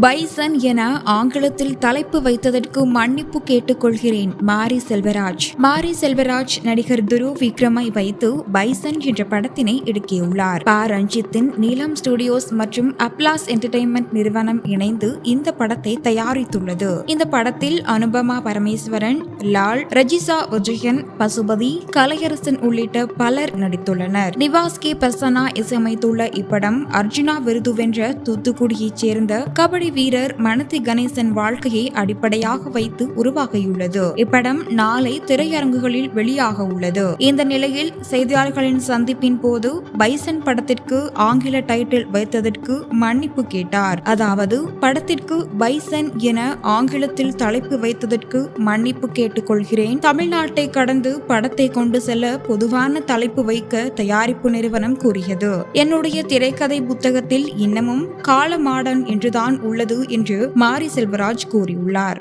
Bison என ஆங்கிலத்தில் தலைப்பு வைத்ததற்கு மன்னிப்பு கேட்டுக்கொள்கிறேன் மாரி செல்வராஜ். மாரி செல்வராஜ் நடிகர் துரு விக்ரமை வைத்து பைசன் என்ற படத்தினை இடுக்கியுள்ளார் ப. ரஞ்சித்தின் நீலம் ஸ்டுடியோஸ் மற்றும் அப்லாஸ் என்டர்டைன்மெண்ட் நிறுவனம் இணைந்து இந்த படத்தை தயாரித்துள்ளது. இந்த படத்தில் அனுபமா பரமேஸ்வரன் லால் ரஜிசா விஜயன் பசுபதி கலையரசன் உள்ளிட்ட பலர் நடித்துள்ளனர். நிவாஸ் கே. பிரசன்னா இசையமைத்துள்ள இப்படம் அர்ஜுனா விருது வென்ற தூத்துக்குடியைச் சேர்ந்த கபடி வீரர் மனதி கணேசன் வாழ்க்கையை அடிப்படையாக வைத்து உருவாகியுள்ளது. இப்படம் நாளை திரையரங்குகளில் வெளியாக உள்ளது. இந்த நிலையில் செய்தியாளர்களின் சந்திப்பின் போது பைசன் படத்திற்கு ஆங்கில டைட்டில் வைத்ததற்கு மன்னிப்பு கேட்டார். அதாவது படத்திற்கு பைசன் என ஆங்கிலத்தில் தலைப்பு வைத்ததற்கு மன்னிப்பு கேட்டுக்கொள்கிறேன். தமிழ்நாட்டை கடந்து படத்தை கொண்டு செல்ல பொதுவான தலைப்பு வைக்க தயாரிப்பு நிறுவனம் கூறியது. என்னுடைய திரைக்கதை புத்தகத்தில் இன்னமும் காலமாடன் என்றுதான் உள்ளது என்று மாரி செல்வராஜ் கூறியுள்ளார்.